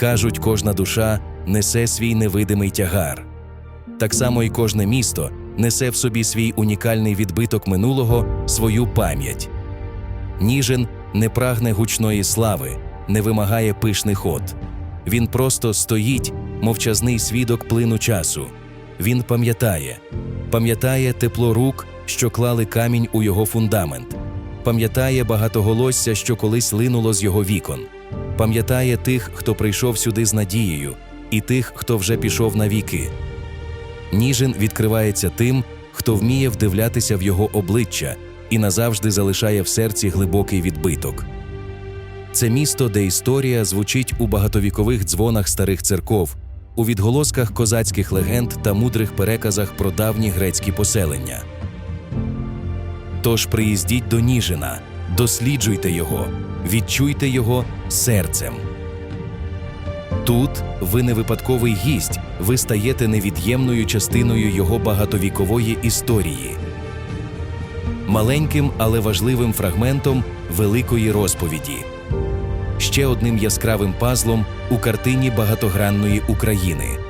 Кажуть, кожна душа несе свій невидимий тягар. Так само і кожне місто несе в собі свій унікальний відбиток минулого, свою пам'ять. Ніжин не прагне гучної слави, не вимагає пишних от. Він просто стоїть, мовчазний свідок плину часу. Він пам'ятає, пам'ятає тепло рук, що клали камінь у його фундамент, пам'ятає багатоголосся, що колись линуло з його вікон, пам'ятає тих, хто прийшов сюди з надією, і тих, хто вже пішов на віки. Ніжин відкривається тим, хто вміє вдивлятися в його обличчя і назавжди залишає в серці глибокий відбиток. Це місто, де історія звучить у багатовікових дзвонах старих церков, у відголосках козацьких легенд та мудрих переказах про давні грецькі поселення. Тож приїздіть до Ніжина, досліджуйте його, відчуйте його серцем. Тут ви не випадковий гість, ви стаєте невід'ємною частиною його багатовікової історії. Маленьким, але важливим фрагментом великої розповіді. Ще одним яскравим пазлом у картині багатогранної України.